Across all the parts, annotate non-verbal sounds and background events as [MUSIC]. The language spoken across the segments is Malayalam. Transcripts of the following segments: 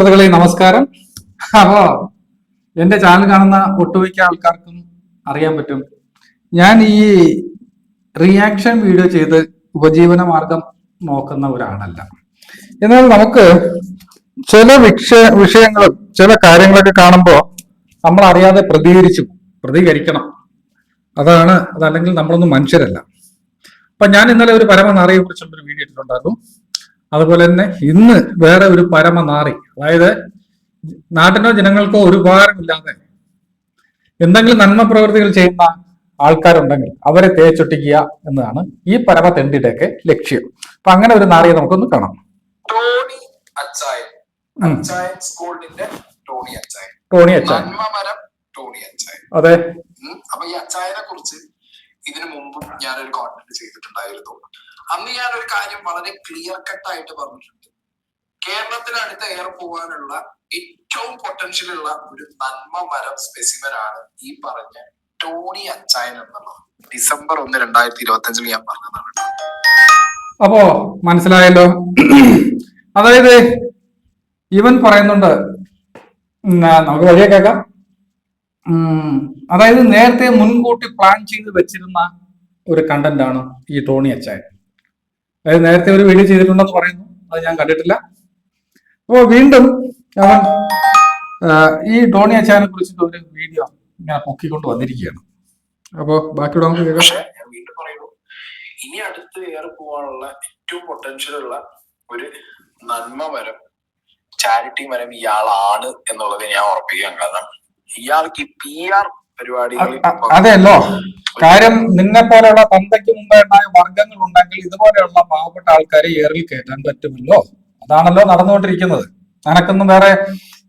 സുഹൃത്തുക്കളെ നമസ്കാരം. അപ്പോ എന്റെ ചാനൽ കാണുന്ന ഒട്ടുമിക്ക ആൾക്കാർക്കും അറിയാൻ പറ്റും. ഞാൻ ഈ റിയാക്ഷൻ വീഡിയോ ചെയ്ത് ഉപജീവന മാർഗം നോക്കുന്ന ഒരാളല്ല. എന്നാൽ നമുക്ക് ചില വിഷയ വിഷയങ്ങളും ചില കാര്യങ്ങളൊക്കെ കാണുമ്പോൾ നമ്മൾ അറിയാതെ പ്രതികരിച്ചു. പ്രതികരിക്കണം. അതാണ് അതല്ലെങ്കിൽ നമ്മളൊന്നും മനുഷ്യരല്ല. അപ്പൊ ഞാൻ ഇന്നലെ ഒരു പരമനാറിയെ കുറിച്ചുള്ളൊരു വീഡിയോ ഇട്ടിട്ടുണ്ടായിരുന്നു. അതുപോലെ തന്നെ ഇന്ന് വേറെ ഒരു പരമ നാറി. അതായത് നാട്ടിനോ ജനങ്ങൾക്കോ ഒരു ഉപകാരമില്ലാതെ എന്തെങ്കിലും നന്മ പ്രവൃത്തികൾ ചെയ്യുന്ന ആൾക്കാരുണ്ടെങ്കിൽ അവരെ തേച്ചൊട്ടിക്കുക എന്നതാണ് ഈ പരമ തെണ്ടിയുടെയൊക്കെ ലക്ഷ്യം. അപ്പൊ അങ്ങനെ ഒരു നാറിയെ നമുക്കൊന്ന് കാണാം. ടോണി അച്ചായൻ. സ്കൂളിന്റെ ടോണി അച്ചായൻ. ടോണി അച്ചായൻ. ടോണി അച്ചായൻ. അതെ. അപ്പൊ ഈ അച്ചായനെ കുറിച്ച് ഇതിനു മുമ്പും ഞാനൊരു കോണ്ടന്റ് ചെയ്തിട്ടുണ്ടായിരുന്നു. അന്ന് ഞാൻ ഒരു കാര്യം വളരെ ക്ലിയർ കട്ട് ആയിട്ട് പറഞ്ഞിട്ടുണ്ട്. കേരളത്തിൽ അടുത്ത എയർ പോകാനുള്ള ഏറ്റവും പൊട്ടൻഷ്യൽ ഉള്ള ഒരു നന്മ മരം സ്പെസിമൻ ആണ് ഈ പറഞ്ഞ ടോണി അച്ചായൻ എന്നുള്ളത് ഡിസംബർ ഒന്ന് രണ്ടായിരത്തി ഇരുപത്തി അഞ്ചിൽ ഞാൻ പറഞ്ഞതാണ് അപ്പോ മനസ്സിലായല്ലോ? അതായത് ഇവൻ പറയുന്നുണ്ട് നമുക്ക് വഴിയെ കേൾക്കാം. അതായത് നേരത്തെ മുൻകൂട്ടി പ്ലാൻ ചെയ്ത് വെച്ചിരുന്ന ഒരു കണ്ടന്റ് ആണ് ഈ ടോണി അച്ചായൻ. അതായത് നേരത്തെ ഒരു വീഡിയോ ചെയ്തിട്ടുണ്ടെന്ന് പറയുന്നു. അത് ഞാൻ കണ്ടിട്ടില്ല. അപ്പോ വീണ്ടും അവൻ ഈ ടോണി അച്ചായനെ കുറിച്ചിട്ട് ഒരു വീഡിയോ ഞാൻ പൊക്കിക്കൊണ്ട് വന്നിരിക്കുകയാണ്. അപ്പോ ബാക്കിയുള്ള നമുക്ക് വീണ്ടും പറയുന്നു. ഇനി അടുത്ത് ഏറെ പോകാനുള്ള ഏറ്റവും പൊട്ടൻഷ്യൽ ഉള്ള ഒരു നന്മ മരം ചാരിറ്റി മരം ഇയാളാണ് എന്നുള്ളത് ഞാൻ ഉറപ്പിക്കാൻ കാരണം ഇയാൾക്ക് പി ആർ പരിപാടി അതെയല്ലോ. കാര്യം നിന്നെ പോലെയുള്ള തന്തയ്ക്ക് മുമ്പേണ്ടായ വർഗങ്ങൾ ഉണ്ടെങ്കിൽ ഇതുപോലെയുള്ള പാവപ്പെട്ട ആൾക്കാരെ ഏറിൽ കയറ്റാൻ പറ്റുമല്ലോ. അതാണല്ലോ നടന്നുകൊണ്ടിരിക്കുന്നത്. നിനക്കൊന്നും വേറെ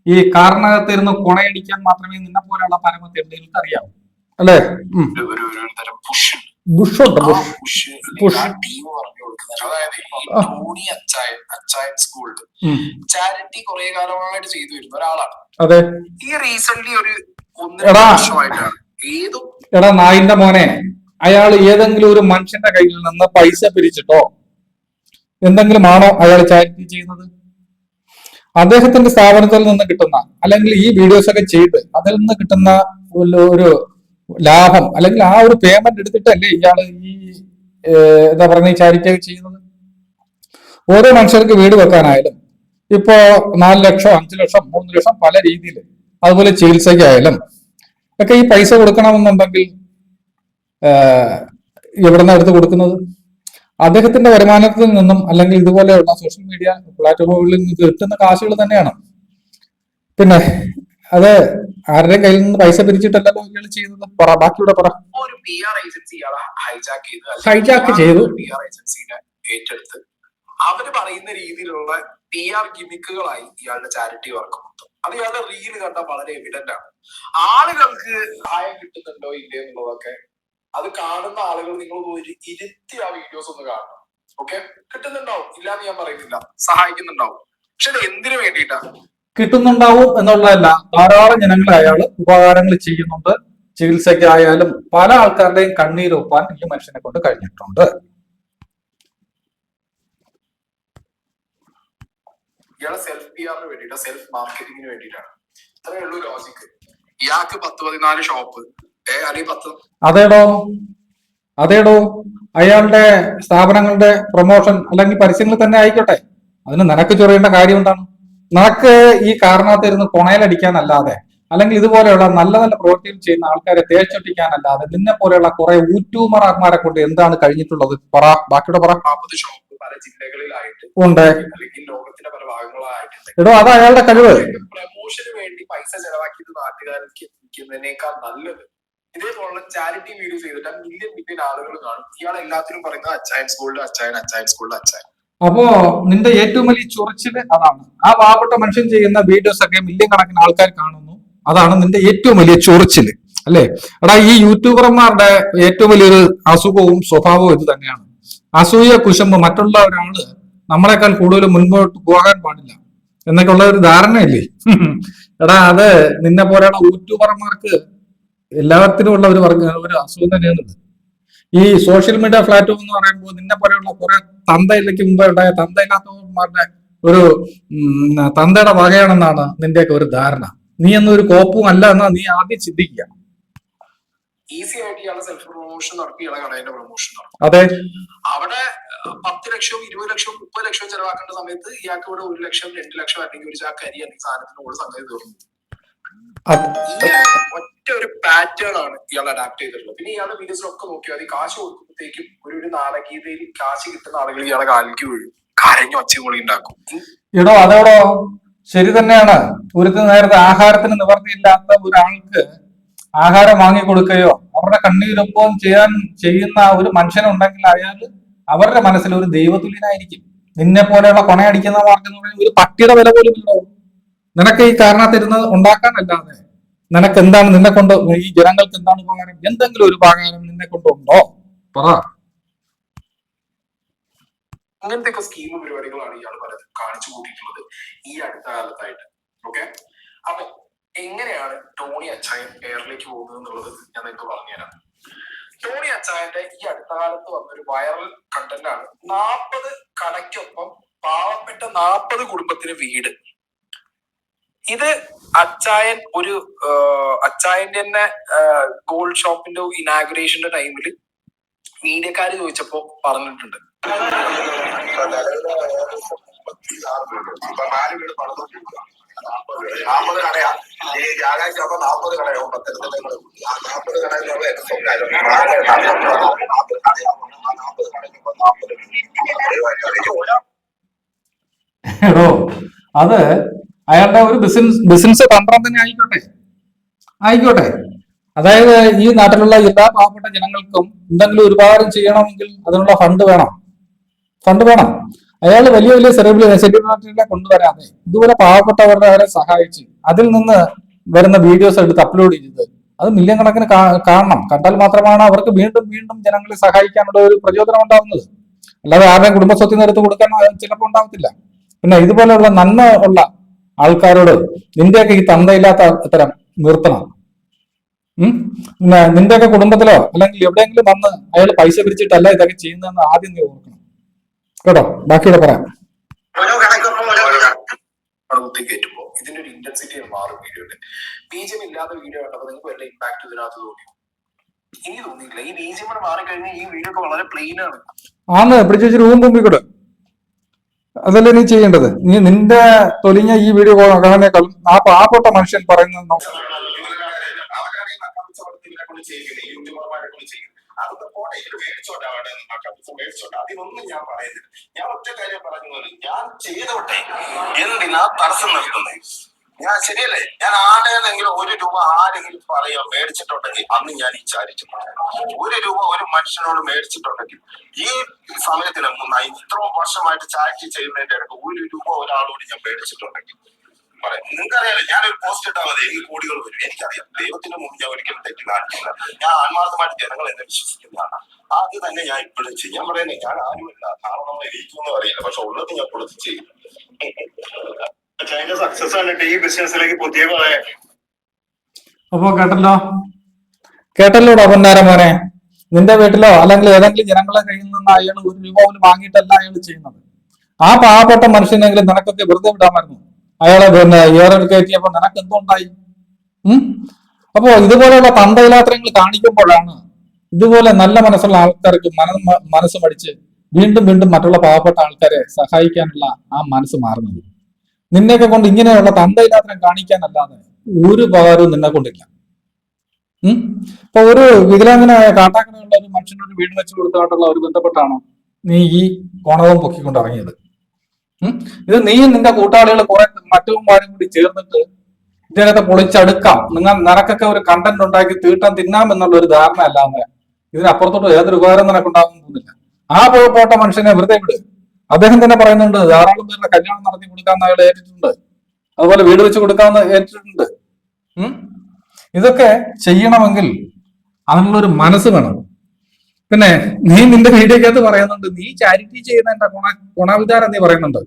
ഈ കാരണകത്തിരുന്ന് കൊണയടിക്കാൻ മാത്രമേ നിന്നെ പോലെയുള്ള പരമത്തെ എന്തെങ്കിലും അറിയാവൂ. അല്ലേ? ബുഷ് ബുഷ് ബുഷുണ്ട് ബുഷ് കൊടുക്കുന്നത്. അതായത് ഈ ടോണി അച്ചായൻ അച്ചായൻ സ്കൂൾ ചാരിറ്റി കുറെ കാലമായിട്ട് ചെയ്തു വരുന്ന ഒരാളാണ്. അതെ. ഈ റീസെന്റ് ഒരു ഒന്നര. വർഷമായിട്ടാണ്. ഏതും എടാ നായിന്റെ മോനെ അയാൾ ഏതെങ്കിലും ഒരു മനുഷ്യന്റെ കയ്യിൽ നിന്ന് പൈസ പിരിച്ചിട്ടോ? എന്തെങ്കിലും ആണോ അയാൾ ചാരിറ്റി ചെയ്യുന്നത്? അദ്ദേഹത്തിന്റെ സ്ഥാപനത്തിൽ നിന്ന് കിട്ടുന്ന അല്ലെങ്കിൽ ഈ വീഡിയോസ് ഒക്കെ ചെയ്ത് അതിൽ നിന്ന് കിട്ടുന്ന ഒരു- ലാഭം അല്ലെങ്കിൽ ആ ഒരു പേയ്മെന്റ് എടുത്തിട്ടല്ലേ ഇയാൾ ഈ എന്താ പറയുന്നത് ഈ ചാരിറ്റി ചെയ്യുന്നത്? ഓരോ മനുഷ്യർക്ക് വീട് വെക്കാനായാലും ഇപ്പോ നാല് ലക്ഷം അഞ്ചു ലക്ഷം മൂന്ന് ലക്ഷം പല രീതിയിൽ അതുപോലെ ചികിത്സയ്ക്കായാലും ഒക്കെ ഈ പൈസ കൊടുക്കണമെന്നുണ്ടെങ്കിൽ എവിടെന്ന എടുത്ത് കൊടുക്കുന്നത്? അദ്ദേഹത്തിന്റെ വരുമാനത്തിൽ നിന്നും അല്ലെങ്കിൽ ഇതുപോലെയുള്ള സോഷ്യൽ മീഡിയ പ്ലാറ്റ്ഫോമുകളിൽ നിന്ന് കിട്ടുന്ന കാശുകൾ തന്നെയാണ്. പിന്നെ അത് ആരുടെ കയ്യിൽ നിന്ന് പൈസ പിരിച്ചിട്ടല്ലല്ലോ ഇയാൾ ചെയ്യുന്നത്? പറ ബാക്കിയുടെ പറ. ഒരു പി ആർ ഏജൻസി ഹൈജാക്ക് ചെയ്ത് ഹൈജാക്ക് ചെയ്തു. പി ആർ ഏജൻസിനെ ഏറ്റെടുത്ത്. അവർ പറയുന്ന രീതിയിലുള്ള പി ആർ ഗിമിക്കുകളായി ഇയാളുടെ ചാരിറ്റി വർക്ക് മൊത്തം. അത് ഇയാളുടെ റീൽ കണ്ടാൽ വളരെ എവിഡന്റ് ആണ്. ആളുകൾക്ക് സഹായം കിട്ടുന്നുണ്ടോ ഇല്ലേ എന്നുള്ളതൊക്കെ അത് കാണുന്ന ആളുകൾ നിങ്ങൾ ഒരു ഇരുത്തി ആ വീഡിയോസ് ഒന്ന് കാണണം. ഓക്കെ കിട്ടുന്നുണ്ടാവും. ഇല്ലാന്ന് ഞാൻ പറയുന്നില്ല. സഹായിക്കുന്നുണ്ടാവും. പക്ഷെ അത് എന്തിനു വേണ്ടിയിട്ടാണ് കിട്ടുന്നുണ്ടാവും എന്നുള്ളതല്ല. ധാരാളം ജനങ്ങളെ അയാൾ ഉപകാരങ്ങൾ ചെയ്യുന്നുണ്ട്. ചികിത്സയ്ക്കായാലും പല ആൾക്കാരുടെയും കണ്ണീരൊപ്പാൻ ഈ മനുഷ്യനെ കൊണ്ട് കഴിഞ്ഞിട്ടുണ്ട്. ഇയാളെ സെൽഫ് പി ആറിന് വേണ്ടിയിട്ടാണ് സെൽഫ് മാർക്കറ്റിങ്ങിന് വേണ്ടിയിട്ടാണ്. അത്രേ ഉള്ളൂ ലോജിക്ക് ഇയാൾക്ക് പത്ത് പതിനാല് ഷോപ്പ് ഏ അല്ലെങ്കിൽ പത്ത് അതേടോ? അതേടോ? അയാളുടെ സ്ഥാപനങ്ങളുടെ പ്രൊമോഷൻ അല്ലെങ്കിൽ പരസ്യങ്ങൾ തന്നെ ആയിക്കോട്ടെ. അതിന് നിനക്ക് ചൊറിയേണ്ട കാര്യം എന്താണ്? നിനക്ക് ഈ കാരണത്തിരുന്ന് കൊണയിലടിക്കാനല്ലാതെ അല്ലെങ്കിൽ ഇതുപോലെയുള്ള നല്ല നല്ല പ്രവൃത്തികൾ ചെയ്യുന്ന ആൾക്കാരെ തേച്ചൊട്ടിക്കാനല്ലാതെ നിന്നെ പോലെയുള്ള കുറെ ഊറ്റൂമറാന്മാരെ കൊണ്ട് എന്താണ് കഴിഞ്ഞിട്ടുള്ളത്? പറ ബാക്കിയുടെ പറ. പല ജില്ലകളിലായിട്ട് ഉണ്ട്. അല്ലെങ്കിൽ ലോകത്തിന്റെ പല ഭാഗങ്ങളായിട്ടുണ്ട് എടോ അത് അയാളുടെ കഴിവ്. പ്രമോഷന് വേണ്ടി പൈസ ചെലവാക്കിയത് നാട്ടുകാർക്ക് എത്തിക്കുന്നതിനേക്കാൾ നല്ലത്. ഇതേപോലുള്ള ചാരിറ്റി വീഡിയോ ചെയ്തിട്ട് മില്യൺ മില്യൺ ആളുകൾ കാണും. ഇയാൾ എല്ലാത്തിനും പറയുന്നത് അച്ചായൻ സ്കൂളിൽ അച്ചായൻ അച്ചായൻ സ്കൂളിൽ അച്ചായൻ. അപ്പോ നിന്റെ ഏറ്റവും വലിയ ചൊറിച്ചിൽ അതാണ്. ആ പാവപ്പെട്ട മനുഷ്യൻ ചെയ്യുന്ന വീഡിയോസ് ഒക്കെ മില്യൺ കണക്കിന് ആൾക്കാർ കാണുന്നു. അതാണ് നിന്റെ ഏറ്റവും വലിയ ചൊറിച്ചിൽ അല്ലേ? എടാ ഈ യൂട്യൂബർമാരുടെ ഏറ്റവും വലിയൊരു അസുഖവും സ്വഭാവവും ഇത് തന്നെയാണ്. അസൂയ കുശമ്പ് മറ്റുള്ള ഒരാൾ നമ്മളെക്കാൾ കൂടുതൽ മുൻപോട്ട് പോകാൻ പാടില്ല എന്നൊക്കെ ഉള്ള ഒരു ധാരണയല്ലേ? എടാ അത് നിന്നെ പോലെയുള്ള യൂട്യൂബർമാർക്ക് എല്ലാത്തിനും ഉള്ള ഒരു വർഗ ഒരു അസുഖം തന്നെയാണ്. ഈ സോഷ്യൽ മീഡിയ പ്ലാറ്റ്ഫോം എന്ന് പറയുമ്പോൾ നിന്നെ പോലെയുള്ള കുറെ തന്തയിലേക്ക് മുമ്പേ ഉണ്ടായ തന്തയില്ലാത്തവന്മാരുടെ ഒരു തന്തയുടെ വകയാണെന്നാണ് നിന്റെയൊക്കെ ഒരു ധാരണ. നീ എന്നൊരു കോപ്പും അല്ല എന്നാ നീ ആദ്യം ചിന്തിക്കുക. ഈസി ആയിട്ട് ഇയാളെ സെൽഫ് പ്രൊമോഷൻ നടത്തി ഇയാളെ കടയുടെ പ്രൊമോഷൻ നടത്തി അതെ. അവിടെ പത്ത് ലക്ഷവും ഇരുപത് ലക്ഷവും മുപ്പത് ലക്ഷവും ചെലവാക്കേണ്ട സമയത്ത് ഇയാൾക്ക് ഇവിടെ ഒരു ലക്ഷം രണ്ട് ലക്ഷം അല്ലെങ്കിൽ ഒരു ചാക്കരി അല്ലെങ്കിൽ സാധനത്തിന് കൂടുതൽ സംഗതി തീർന്നു. ഒറ്റ ഒരു പാറ്റേൺ ആണ് ഇയാൾ അഡാപ്റ്റ് ചെയ്തിട്ടുള്ളത്. പിന്നെ ഇയാളുടെ വീഡിയോസിലൊക്കെ നോക്കിയാൽ മതി. കാശ് കൊടുക്കുമ്പോഴത്തേക്കും ഒരു ഒരു നാടകീയതയിൽ കാശ് കിട്ടുന്ന ആളുകൾ ഇയാളെ കാലിക്ക് വീഴും. കരഞ്ഞു ഒച്ചപൊളി ഉണ്ടാക്കും. എടോ അതോടോ. ശരി തന്നെയാണ്. ഒരു നേരത്തെ ആഹാരത്തിന് നിവർത്തിയില്ലാത്ത ഒരാൾക്ക് ആഹാരം വാങ്ങിക്കൊടുക്കുകയോ അവരുടെ കണ്ണീരൊപ്പം ചെയ്യാൻ ചെയ്യുന്ന ഒരു മനുഷ്യനുണ്ടെങ്കിൽ അയാൾ അവരുടെ മനസ്സിൽ ഒരു ദൈവതുല്യനായിരിക്കും. നിന്നെ പോലെയുള്ള കൊണയടിക്കുന്ന മാർഗം ഒരു പട്ടിയുടെ വില പോലും ഇല്ലോ നിനക്ക് ഈ കാരണത്തിരുന്ന് ഉണ്ടാക്കാനല്ലാതെ നിനക്ക് എന്താണ് നിന്നെ കൊണ്ട് ഈ ജനങ്ങൾക്ക് എന്താണ് ഉപകാരം? എന്തെങ്കിലും ഒരു ഉപകാരം നിന്നെ കൊണ്ടുണ്ടോ? പറ. അങ്ങനത്തെ ഒക്കെ സ്കീം പരിപാടികളാണ് ഇയാൾ പലതും കാണിച്ചു കൂട്ടിയിട്ടുള്ളത് ഈ അടുത്ത കാലത്തായിട്ട്. ഓക്കെ അപ്പൊ എങ്ങനെയാണ് ടോണി അച്ചായൻ എയറിലേക്ക് പോകുന്നത് എന്നുള്ളത് ഞാൻ നിങ്ങൾക്ക് പറഞ്ഞുതരാം. ടോണി അച്ചായന്റെ ഈ അടുത്ത കാലത്ത് വന്നൊരു വൈറൽ കണ്ടന്റ് ആണ് നാൽപ്പത് കടയ്ക്കൊപ്പം പാവപ്പെട്ട നാൽപ്പത് കുടുംബത്തിന് വീട്. ഇത് അച്ചായൻ ഒരു അച്ചായന്റെ തന്നെ ഗോൾഡ് ഷോപ്പിന്റെ ഇനാഗുറേഷന്റെ ടൈമിൽ മീഡിയക്കാര് ചോദിച്ചപ്പോ പറഞ്ഞിട്ടുണ്ട്. എടോ അത് അയാളുടെ ഒരു ബിസിനസ് ബിസിനസ് തന്ത്രം തന്നെ ആയിക്കോട്ടെ. ആയിക്കോട്ടെ. അതായത് ഈ നാട്ടിലുള്ള എല്ലാ പാവപ്പെട്ട ജനങ്ങൾക്കും എന്തെങ്കിലും ഒരു ഉപകാരം ചെയ്യണമെങ്കിൽ അതിനുള്ള ഫണ്ട് വേണം. ഫണ്ട് വേണം. അയാൾ വലിയ വലിയ സെലിബ്രി സെലിബ്രിറ്റികളെ കൊണ്ടുവരാതെ ഇതുപോലെ പാവപ്പെട്ടവരുടെ അവരെ സഹായിച്ച് അതിൽ നിന്ന് വരുന്ന വീഡിയോസ് എടുത്ത് അപ്ലോഡ് ചെയ്ത് അത് മില്യൺ കണക്കിന് കാണണം. കണ്ടാൽ മാത്രമാണ് അവർക്ക് വീണ്ടും വീണ്ടും ജനങ്ങളെ സഹായിക്കാനുള്ള ഒരു പ്രചോദനം ഉണ്ടാവുന്നത്. അല്ലാതെ ആരുടെയും കുടുംബസ്വത്തിൽ നിന്ന് എടുത്ത് കൊടുക്കാൻ ചിലപ്പോൾ ഉണ്ടാവത്തില്ല. പിന്നെ ഇതുപോലെയുള്ള നന്മ ഉള്ള ആൾക്കാരോട് നിന്റെയൊക്കെ ഈ തന്തയില്ലാത്ത തരം നിർത്തണം നിന്റെയൊക്കെ കുടുംബത്തിലോ അല്ലെങ്കിൽ എവിടെയെങ്കിലും വന്ന് അയാൾ പൈസ പിരിച്ചിട്ടല്ല ഇതൊക്കെ ചെയ്യുന്നതെന്ന് ആദ്യം നീ ഓർക്കണം. കേട്ടോ? ബാക്കിയുടെ പറയാം. ഇതിന്റെ ഒരു ഇന്റൻസിറ്റി മാറും വീഡിയോയുടെ ബീജം ഇല്ലാത്ത വീഡിയോ കണ്ടപ്പോൾ നിങ്ങൾക്ക് വല്ല ഇമ്പാക്ട് ഇതിനകത്ത് തോന്നി ഇനി തോന്നിയില്ല. ഈ ബീജം കൂടെ മാറിക്കഴിഞ്ഞാൽ ഈ വീഡിയോ ഒക്കെ വളരെ പ്ലെയിൻ ആണ്. ആന്ന് പിടിച്ചു റൂം തുമ്പിക്കൂടെ അതല്ലേ നീ ചെയ്യേണ്ടത്? നീ നിന്റെ തൊലിഞ്ഞ ഈ വീഡിയോ കാണുന്നേക്കാൾ ആ പാവപ്പെട്ട മനുഷ്യൻ ചെയ്യുന്നത് അതൊക്കെ ഞാൻ പറയുന്നില്ല ഞാൻ ഒറ്റ കാര്യം പറഞ്ഞു ഞാൻ ചെയ്തോട്ടെ എന്തിനാ തടസ്സം നിർത്തുന്നത് ഞാൻ ശരിയല്ലേ? ഞാൻ ആരുടെയെങ്കിലും ഒരു രൂപ ആരെങ്കിലും പറയാ മേടിച്ചിട്ടുണ്ടെങ്കിൽ അന്ന് ഞാൻ ഈ ചാരിച്ചു ഒരു രൂപ ഒരു മനുഷ്യനോട് മേടിച്ചിട്ടുണ്ടെങ്കിൽ ഈ സമയത്തിന് ഇത്രയും വർഷമായിട്ട് ചാരിറ്റി ചെയ്യുന്നതിന്റെ ഇടയ്ക്ക് ഒരു രൂപ ഒരാളോട് ഞാൻ മേടിച്ചിട്ടുണ്ടെങ്കിൽ പറയാം. നിങ്ങൾക്കറിയാലോ ഞാനൊരു പോസ്റ്റ് ഇട്ടാൽ മതി. എനിക്ക് കോടികൾ വരും. എനിക്കറിയാം. ദൈവത്തിന് മുമ്പ് ഞാൻ ഒരിക്കലും തെറ്റി കാണിക്കില്ല ഞാൻ ആത്മാർത്ഥമായിട്ട് ജനങ്ങൾ എന്നെ വിശ്വസിക്കുന്നതാണ്. അത് തന്നെ ഞാൻ ഇപ്പോഴും ചെയ്യും. ഞാൻ പറയുന്നത് ഞാൻ ആരുമില്ല. കാരണം എനിക്കൊന്നും അറിയില്ല പക്ഷെ ഉള്ളത് ഞാൻ കൊടുത്ത് ചെയ്യും. അതിന്റെ സക്സസ് കണ്ടിട്ട് ഈ ബിസിനസ്സിലേക്ക് പുതിയ കുറെ അപ്പൊ കേട്ടല്ലോ? കേട്ടല്ലോടാ പൊന്നാര മോനെ? നിന്റെ വീട്ടിലോ അല്ലെങ്കിൽ ഏതെങ്കിലും ജനങ്ങളെ കയ്യിൽ നിന്ന് അയാൾ ഒരു രൂപ പോലും വാങ്ങിയിട്ടല്ല അയാൾ ചെയ്യുന്നത്. ആ പാവപ്പെട്ട മനുഷ്യനെങ്കിലും നിനക്കൊക്കെ വെറുതെ വിടാമായിരുന്നു. അയാളെ പിന്നെ ഏറെ കയറ്റിയപ്പോ നിനക്ക് എന്തുണ്ടായി? ഉം? അപ്പോ ഇതുപോലെയുള്ള തന്തയിലാത്രങ്ങൾ കാണിക്കുമ്പോഴാണ് ഇതുപോലെ നല്ല മനസ്സുള്ള ആൾക്കാർക്ക് മന മനസ്സ് മടിച്ച് വീണ്ടും വീണ്ടും മറ്റുള്ള പാവപ്പെട്ട ആൾക്കാരെ സഹായിക്കാനുള്ള ആ മനസ്സ് മാറുന്നത്. നിന്നെയൊക്കെ കൊണ്ട് ഇങ്ങനെയുള്ള തന്തയിലാത്രം കാണിക്കാനല്ലാതെ ഒരു ഉപകാരവും നിന്നെ കൊണ്ടില്ല. ഇപ്പൊ ഒരു വികലാംഗനായ കാട്ടാക്കനുള്ള ഒരു മനുഷ്യനൊരു വീട് വെച്ചു കൊടുത്തായിട്ടുള്ള ഒരു ബന്ധപ്പെട്ടാണ് നീ ഈ കോണവും പൊക്കിക്കൊണ്ട് ഇറങ്ങിയത്. ഇത് നീ നിന്റെ കൂട്ടാളികൾ കുറെ മറ്റവന്മാരും കൂടി ചേർന്നിട്ട് ഇതിനകത്ത് പൊളിച്ചടുക്കാം. നിങ്ങൾ നിനക്കൊക്കെ ഒരു കണ്ടന്റ് ഉണ്ടാക്കി തീട്ടാൻ തിന്നാം എന്നുള്ള ഒരു ധാരണ അല്ലാതെ ഇതിനപ്പുറത്തോട്ട് ഏതൊരു ഉപകാരം നിനക്കുണ്ടാകുന്നില്ല ആ പോട്ട മനുഷ്യനെ വെറുതെ വിട്. അദ്ദേഹം തന്നെ പറയുന്നുണ്ട് ധാരാളം പേരുടെ കല്യാണം നടത്തി കൊടുക്കാമെന്ന് അയാൾ ഏറ്റിട്ടുണ്ട്. അതുപോലെ വീട് വെച്ച് കൊടുക്കാമെന്ന് ഏറ്റിട്ടുണ്ട്. ഇതൊക്കെ ചെയ്യണമെങ്കിൽ അതിനുള്ളൊരു മനസ്സ് വേണം. പിന്നെ നീ നിന്റെ വീഡിയോക്കകത്ത് പറയുന്നുണ്ട് നീ ചാരിറ്റി ചെയ്യുന്നതിന്റെ ഗുണ ഗുണവിധാരം നീ പറയുന്നുണ്ട്.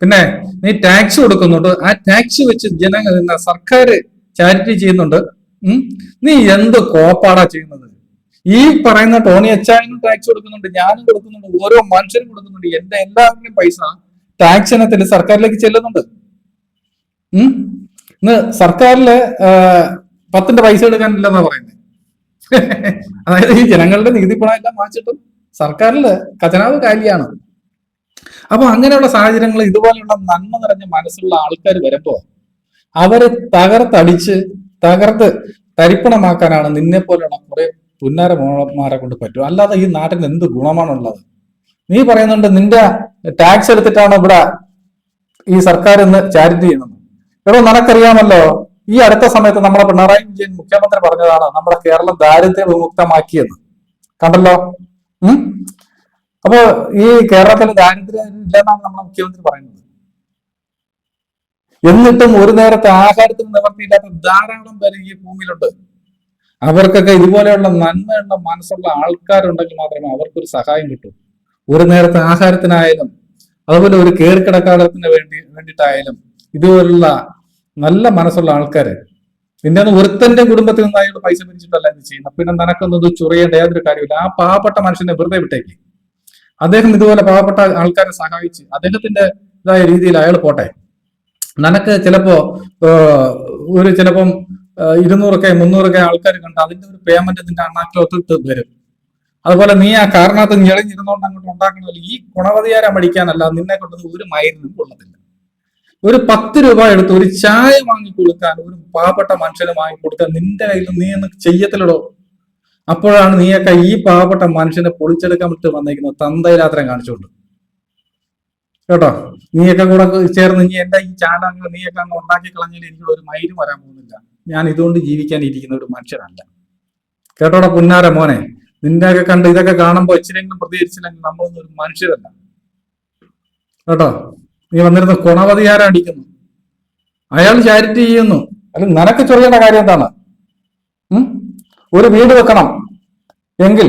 പിന്നെ നീ ടാക്സ് കൊടുക്കുന്നുണ്ട്. ആ ടാക്സ് വെച്ച് ജനങ്ങൾ സർക്കാർ ചാരിറ്റി ചെയ്യുന്നുണ്ട്. നീ എന്ത് കോപ്പാടാ ചെയ്യുന്നത്? ഈ പറയുന്ന ടോണി അച്ചായനും ടാക്സ് കൊടുക്കുന്നുണ്ട് ഞാനും കൊടുക്കുന്നുണ്ട് ഓരോ മനുഷ്യരും കൊടുക്കുന്നുണ്ട്. എന്റെ എല്ലാവരുടെയും പൈസ ടാക്സ് ഇനത്തിൽ സർക്കാരിലേക്ക് ചെല്ലുന്നുണ്ട്. ഉം? ഇന്ന് സർക്കാരിൽ പത്തിന്റെ പൈസ എടുക്കാനില്ലെന്നാ പറയുന്നത് [LAUGHS] അതായത് ഈ ജനങ്ങളുടെ നികുതി പണം എല്ലാം വാങ്ങിച്ചിട്ടും സർക്കാരിൽ ഖജനാവ് കാലിയാണ്. അപ്പൊ അങ്ങനെയുള്ള സാഹചര്യങ്ങൾ ഇതുപോലെയുള്ള നന്മ നിറഞ്ഞ മനസ്സുള്ള ആൾക്കാർ വരുമ്പോ അവരെ തകർത്തടിച്ച് തകർത്ത് തരിപ്പണമാക്കാനാണ് നിന്നെ പോലെയുള്ള കുറെ പുന്നാര മോളന്മാരെ കൊണ്ട് പറ്റും. അല്ലാതെ ഈ നാട്ടിന് എന്ത് ഗുണമാണുള്ളത്? നീ പറയുന്നുണ്ട് നിന്റെ ടാക്സ് എടുത്തിട്ടാണ് ഇവിടെ ഈ സർക്കാർ ഇന്ന് ചാരിറ്റി ചെയ്യുന്നത്. എടോ നിനക്കറിയാമല്ലോ ഈ അടുത്ത സമയത്ത് നമ്മുടെ പിണറായി വിജയൻ മുഖ്യമന്ത്രി പറഞ്ഞതാണ് നമ്മുടെ കേരളം ദാരിദ്ര്യ വിമുക്തമാക്കിയെന്ന്. കണ്ടല്ലോ? ഉം? അപ്പോ ഈ കേരളത്തിൽ ദാരിദ്ര്യം ഇല്ലെന്നാണ് നമ്മുടെ മുഖ്യമന്ത്രി പറയുന്നത്. എന്നിട്ടും ഒരു നേരത്തെ ആഹാരത്തിന് നിവർത്തിയില്ലാത്ത ധാരാളം പേര് ഈ ഭൂമിയിലുണ്ട്. അവർക്കൊക്കെ ഇതുപോലെയുള്ള നന്മയുള്ള മനസ്സുള്ള ആൾക്കാരുണ്ടെങ്കിൽ മാത്രമേ അവർക്കൊരു സഹായം കിട്ടൂ. ഒരു നേരത്തെ ആഹാരത്തിനായാലും അതുപോലെ ഒരു കേറിക്കിടക്കാലത്തിന് വേണ്ടി വേണ്ടിയിട്ടായാലും ഇതുപോലുള്ള നല്ല മനസ്സുള്ള ആൾക്കാര് ഒന്ന് ഒരുത്തന്റെ കുടുംബത്തിൽ നിന്ന് അയാൾ പൈസ പിരിച്ചിട്ടല്ല ഇത് ചെയ്യുന്നത് പിന്നെ ഇത് ചുറിയേണ്ട യാതൊരു കാര്യമില്ല ആ പാവപ്പെട്ട മനുഷ്യനെ വെറുതെ വിട്ടേക്ക്. അദ്ദേഹം ഇതുപോലെ പാവപ്പെട്ട ആൾക്കാരെ സഹായിച്ച് അദ്ദേഹത്തിന്റെ ഇതായ രീതിയിൽ അയാൾ പോട്ടെ. നിനക്ക് ചിലപ്പോ ഒരു ചിലപ്പം ഇരുന്നൂറൊക്കെ മുന്നൂറൊക്കെ ആൾക്കാർ കണ്ട് അതിന്റെ ഒരു പേയ്മെന്റ് നിന്റെ അണ്ണാക്കിലൊത്തിട്ട് വരും അതുപോലെ നീ ആ കാരണത്ത് ഞെളിഞ്ഞിരുന്നോണ്ട് അങ്ങോട്ട് ഉണ്ടാക്കണമല്ല ഈ ഗുണവധികാരം മടിക്കാനല്ല നിന്നെ കൊണ്ടത് ഒരു മൈലിനും കൊള്ളത്തില്ല. ഒരു പത്ത് രൂപ എടുത്ത് ഒരു ചായ വാങ്ങി കൊടുക്കാൻ ഒരു പാവപ്പെട്ട മനുഷ്യന് വാങ്ങി കൊടുക്കാൻ നിന്റെ കയ്യിൽ നീ ഒന്ന് ചെയ്യത്തില്ലടോ. അപ്പോഴാണ് നീയൊക്കെ ഈ പാവപ്പെട്ട മനുഷ്യനെ പൊളിച്ചെടുക്കാൻ വിട്ട് വന്നിരിക്കുന്നത് തന്തയിലാത്രം കാണിച്ചുകൊണ്ട് കേട്ടോ? നീയൊക്കെ കൂടെ ചേർന്ന് നീ എന്റെ ഈ ചാനൽ നീയൊക്കെ അങ്ങ് ഉണ്ടാക്കി കളഞ്ഞാൽ എനിക്കുള്ള ഒരു മൈര് വരാൻ പോകുന്നില്ല. ഞാൻ ഇതുകൊണ്ട് ജീവിക്കാൻ ഇരിക്കുന്ന ഒരു മനുഷ്യനല്ല. കേട്ടോടെ പുന്നാര മോനെ? നിന്നെയൊക്കെ കണ്ട് ഇതൊക്കെ കാണുമ്പോൾ ഇച്ചിരെങ്കിലും പ്രതികരിച്ചില്ലെങ്കിൽ നമ്മളൊന്നും ഒരു മനുഷ്യരല്ല. കേട്ടോ? നീ വന്നിരുന്ന കുണവധികാരം അടിക്കുന്നു അയാൾ ചാരിറ്റി ചെയ്യുന്നു. അല്ല നിനക്ക് ചൊറിയേണ്ട കാര്യം എന്താണ്? ഒരു വീട് വെക്കണം. എങ്കിൽ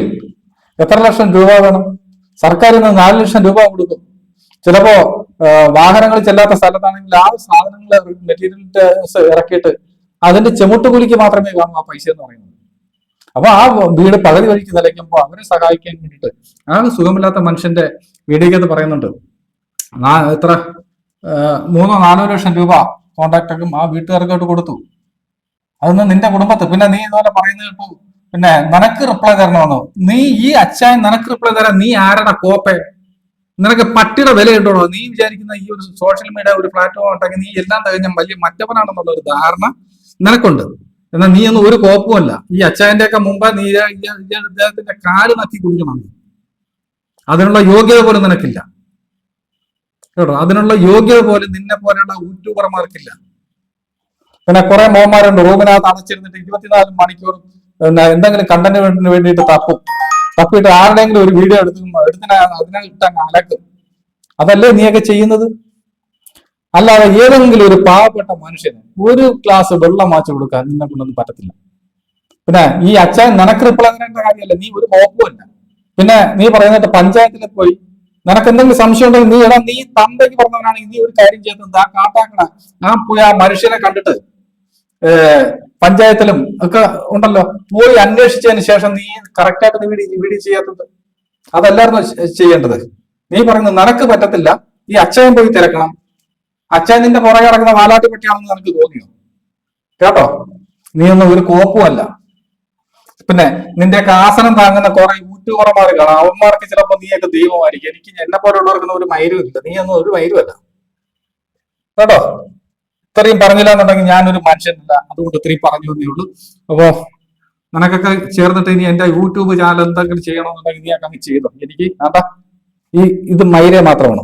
എത്ര ലക്ഷം രൂപ വേണം? സർക്കാരിൽ നിന്ന് നാല് ലക്ഷം രൂപ കൊടുക്കും. ചിലപ്പോ വാഹനങ്ങൾ ചെല്ലാത്ത സ്ഥലത്താണെങ്കിൽ ആ സാധനങ്ങൾ മെറ്റീരിയൽസ് ഇറക്കിയിട്ട് അതിന്റെ ചെമുട്ടുകൂലിക്ക് മാത്രമേ കാണൂ ആ പൈസ എന്ന് പറയുന്നത്. അപ്പൊ ആ വീട് പകുതി വഴിക്ക് നിലയ്ക്കുമ്പോൾ അവരെ സഹായിക്കാൻ വേണ്ടിയിട്ട് ആ സുഖമില്ലാത്ത മനുഷ്യന്റെ വീടിലേക്ക് പറയുന്നുണ്ട്. എത്ര മൂന്നോ നാലോ ലക്ഷം രൂപ കോൺട്രാക്ടർക്കും ആ വീട്ടുകാർക്കോട്ട് കൊടുത്തു. അതൊന്നും നിന്റെ കുടുംബത്ത്. പിന്നെ നീ ഇതുപോലെ പറയുന്നത് കേട്ടു. പിന്നെ നിനക്ക് റിപ്ലൈ തരണമെന്നോ നീ ഈ അച്ചായൻ നിനക്ക് റിപ്ലൈ തരാൻ നീ ആരുടെ കോപ്പേ? നിനക്ക് പട്ടിയുടെ വില കിട്ടണോ നീ വിചാരിക്കുന്ന ഈ ഒരു സോഷ്യൽ മീഡിയ ഒരു പ്ലാറ്റ്ഫോം ഉണ്ടെങ്കിൽ നീ എല്ലാം തികഞ്ഞ വലിയ മറ്റവനാണെന്നുള്ള ഒരു ധാരണ നിനക്കുണ്ട്. എന്നാൽ നീ ഒന്നും ഒരു കോപ്പുമല്ല ഈ അച്ചായന്റെ ഒക്കെ മുമ്പ് നീ അദ്ദേഹത്തിന്റെ കാൽ നക്കി കുടിക്കണം അതിനുള്ള യോഗ്യത പോലും നിനക്കില്ല. കേട്ടോ? അതിനുള്ള യോഗ്യത പോലും നിന്നെ പോലെയുള്ള യൂട്യൂബർമാർക്കില്ല. പിന്നെ കുറെ മോന്മാരുണ്ട്. റൂമിനകത്ത് അടച്ചിരുന്നിട്ട് ഇരുപത്തിനാല് മണിക്കൂർ പിന്നെ എന്തെങ്കിലും കണ്ടന്റിന് വേണ്ടിയിട്ട് തപ്പും. തപ്പിയിട്ട് ആരുടെയെങ്കിലും ഒരു വീഡിയോ എടുത്ത് എടുത്തിന അതിനെ ഇട്ടങ്ങ് അലക്കും. അതല്ലേ നീയൊക്കെ ചെയ്യുന്നത്? അല്ലാതെ ഏതെങ്കിലും ഒരു പാവപ്പെട്ട മനുഷ്യന് ഒരു ഗ്ലാസ് വെള്ളം വാച്ചു കൊടുക്കാൻ നിന്നെ കൊണ്ടൊന്നും പറ്റത്തില്ല. പിന്നെ ഈ അച്ഛൻ നിനക്ക് റിപ്ലൈ തരേണ്ട കാര്യമല്ല നീ ഒരു മോപ്പുമല്ല പിന്നെ നീ പറയുന്നിട്ട് പഞ്ചായത്തിൽ പോയി നിനക്ക് എന്തെങ്കിലും സംശയം ഉണ്ടെങ്കിൽ നീ എടാ നീ തന്തയ്ക്ക് പറഞ്ഞവനാണെങ്കിൽ നീ ഒരു കാര്യം ചെയ്യുന്നത് ആ കാട്ടാക്കട. ആ പോയി ആ മനുഷ്യനെ കണ്ടിട്ട് പഞ്ചായത്തിലും ഒക്കെ ഉണ്ടല്ലോ പോയി അന്വേഷിച്ചതിന് ശേഷം നീ കറക്റ്റായിട്ട് നീ വീഡിയോ ചെയ്യാത്തത്. അതല്ലായിരുന്നു ചെയ്യേണ്ടത്? നീ പറയുന്നത് നിനക്ക് പറ്റത്തില്ല ഈ അച്ഛൻ പോയി തിരക്കണം അച്ഛൻ നിന്റെ പുറകെ കിടക്കുന്ന വാലാട്ടി പട്ടിയാണെന്ന് നിനക്ക് തോന്നിയോ? കേട്ടോ? നീ ഒന്നും ഒരു കോപ്പുമല്ല പിന്നെ നിന്റെ ആസനം താങ്ങുന്ന കുറെ ഊറ്റുകുറമാർ കാണാം. അവന്മാർക്ക് ചിലപ്പോ നീയൊക്കെ ദൈവമായിരിക്കും. എനിക്ക് എന്നെ പോലുള്ളവർക്കൊന്നും ഒരു മൈരും ഇല്ല നീ ഒന്നും ഒരു മൈരുമല്ല. കേട്ടോ? ഇത്രയും പറഞ്ഞില്ല എന്നുണ്ടെങ്കിൽ ഞാനൊരു മനുഷ്യനല്ല. അതുകൊണ്ട് ഇത്രയും പറഞ്ഞു തന്നേ ഉള്ളൂ. അപ്പോ നിനക്കൊക്കെ ചേർന്നിട്ട് ഇനി എന്റെ യൂട്യൂബ് ചാനൽ എന്തെങ്കിലും ചെയ്യണമെന്നുണ്ടെങ്കിൽ നീ ഒക്കെ അങ്ങ് ചെയ്തോ. എനിക്ക് അതാ ഈ ഇത് മൈരെ മാത്രമാണ്.